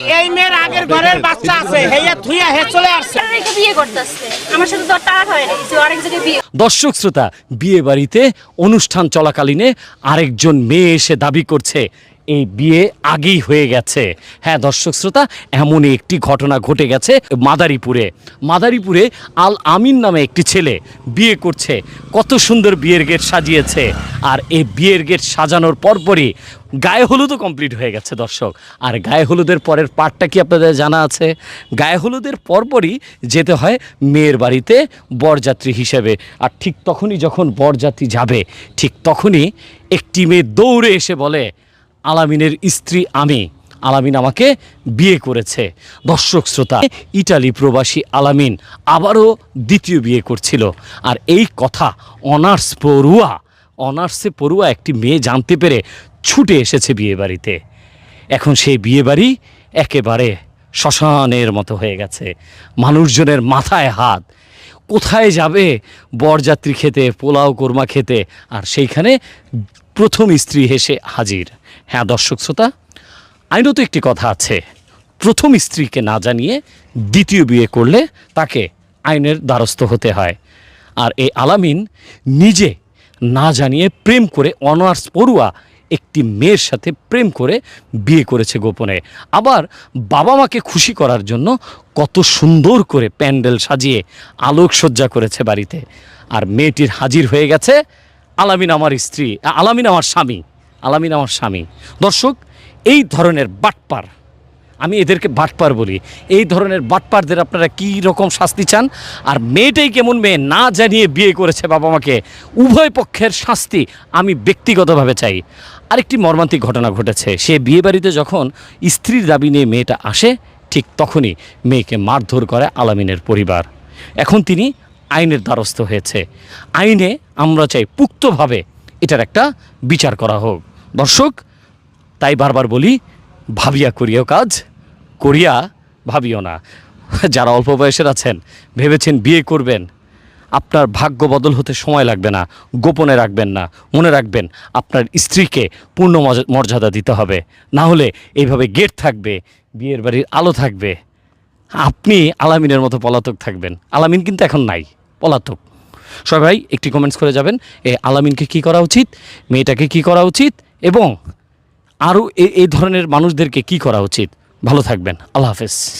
এই মেয়ের আগের ঘরের বাচ্চা আছে হেয়া থুইয়া হে চলে আসছে। রেখে বিয়ে করতেছে। আমার সাথে তো আর টাকা হয় না আরেক জায়গায় বিয়ে দর্শক শ্রোতা বিয়ে বাড়িতে অনুষ্ঠান চলাকালীনে আরেকজন মেয়ে এসে দাবি করছে এই বিয়ে আগেই হয়ে গেছে। হ্যাঁ দর্শক শ্রোতা, এমনই একটি ঘটনা ঘটে গেছে মাদারীপুরে। মাদারীপুরে আল আমিন নামে একটি ছেলে বিয়ে করছে। কত সুন্দর বিয়ের গেট সাজিয়েছে। আর এই বিয়ের গেট সাজানোর পরপরই গায়ে হলুদও কমপ্লিট হয়ে গেছে, দর্শক। আর গায়ে হলুদের পরের পার্টটা কি আপনাদের জানা আছে? গায়ে হলুদের পরপরই যেতে হয় মেয়ের বাড়িতে বরযাত্রী হিসেবে। আর ঠিক তখনই যখন বরযাত্রী যাবে, ঠিক তখনই একটি মেয়ে দৌড়ে এসে বলে আলামিনের স্ত্রী আমি। আলামিন আমাকে বিয়ে করেছে। দর্শক শ্রোতা, ইটালি প্রবাসী আলামিন আবারও দ্বিতীয় বিয়ে করছিল। আর এই কথা অনার্স পড়ুয়া, অনার্সে পড়ুয়া একটি মেয়ে জানতে পেরে ছুটে এসেছে বিয়ে বাড়িতে এখন সেই বিয়ে বাড়ি একেবারে শ্মশানের মতো হয়ে গেছে। মানুষজনের মাথায় হাত। কোথায় যাবে বরযাত্রী খেতে, পোলাও কোরমা খেতে, আর সেইখানে প্রথম স্ত্রী হেসে হাজির। হ্যাঁ দর্শক শ্রোতা, আইনত একটি কথা আছে। প্রথম স্ত্রীকে না জানিয়ে দ্বিতীয় বিয়ে করলে তাকে আইনের দ্বারস্থ হতে হয়। আর এই আলামিন নিজে না জানিয়ে প্রেম করে অনার্স পড়ুয়া একটি মেয়ের সাথে প্রেম করে বিয়ে করেছে গোপনে। আবার বাবা মাকে খুশি করার জন্য কত সুন্দর করে প্যান্ডেল সাজিয়ে আলোকসজ্জা করেছে বাড়িতে। আর মেয়েটির হাজির হয়ে গেছে আলামিন আমার স্ত্রী আলামিন আমার স্বামী। আলামিন আমার স্বামী। দর্শক, এই ধরনের বাটপার, আমি এদেরকে বাটপার বলি, এই ধরনের বাটপারদের আপনারা কি রকম শাস্তি চান? আর মেয়েটাই কেমন মেয়ে না জানিয়ে বিয়ে করেছে বাবা মাকে, উভয় পক্ষের শাস্তি আমি ব্যক্তিগতভাবে চাই। আরেকটি মর্মান্তিক ঘটনা ঘটেছে। সে বিয়ে বাড়িতে যখন স্ত্রীর দাবি নিয়ে মেয়েটা আসে, ঠিক তখনই মেয়েকে মারধর করে আলামিনের পরিবার। এখন তিনি আইনের দ্বারস্থ হয়েছে। আইনে আমরা চাই পুক্তভাবে এটার একটা বিচার করা হোক। দর্শক, তাই বারবার বলি, ভাবিয়া করিও কাজ, করিয়া ভাবিও না। যারা অল্প বয়সের আছেন, ভেবেছেন বিয়ে করবেন, আপনার ভাগ্য বদল হতে সময় লাগবে না, গোপনে রাখবেন না, মনে রাখবেন আপনার স্ত্রীকে পূর্ণ মর্যা- মর্যাদা দিতে হবে। না হলে এইভাবে গেট থাকবে, বিয়ের বাড়ির আলো থাকবে। আপনি আলামিনের মতো পলাতক থাকবেন। আলামিন কিন্তু এখন নাই, পলাতক। সবাই একটি কমেন্টস করে যাবেন, এ আলামিনকে কি করা উচিত? মেয়েটাকে কি করা উচিত? এবং আরও এই ধরনের মানুষদেরকে কি করা উচিত? ভালো থাকবেন। আল্লাহ হাফেজ।